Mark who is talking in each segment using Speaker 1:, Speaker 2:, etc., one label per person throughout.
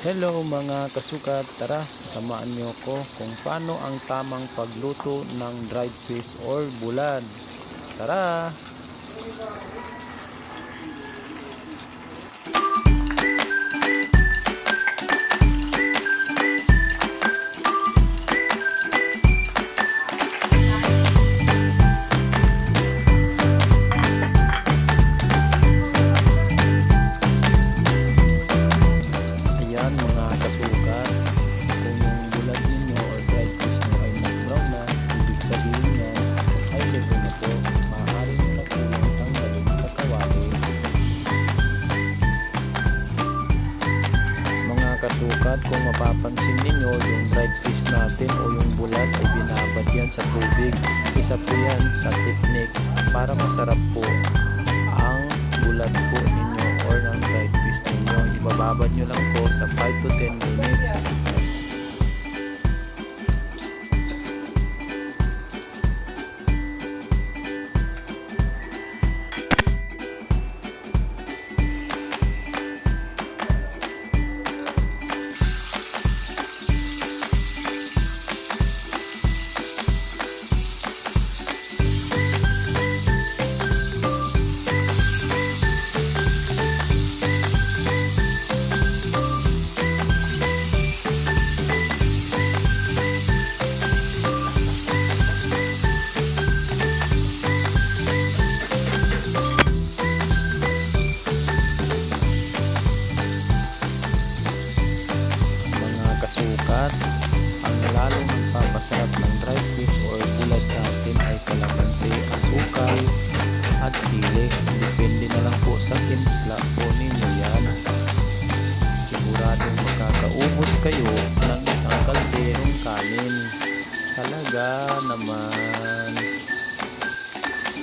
Speaker 1: Hello mga kasukat, tara samahan niyo ko kung paano ang tamang pagluto ng dried fish or bulad. Tara! Mga kasukat, kung mapapansin ninyo, yung dried fish natin o yung bulad ay binabad yan sa tubig. Isa po yan sa technique para masarap po ang bulad po ninyo or ng dried fish ninyo. Ibababad nyo lang po sa 5 to 10 minutes. Mga kasukat, ang lalong nagpapasarap ng dried fish or bulad natin ay kalamansi, asukal, at sili. Depende na lang po sa timpla po ninyo yan. Siguradong makakaubos kayo ng isang kalderong kanin. Talaga naman.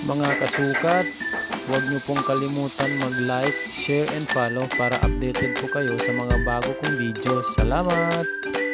Speaker 1: Mga kasukat, huwag niyo pong kalimutan mag-like, share, and follow para updated po kayo sa mga bago kong videos. Salamat!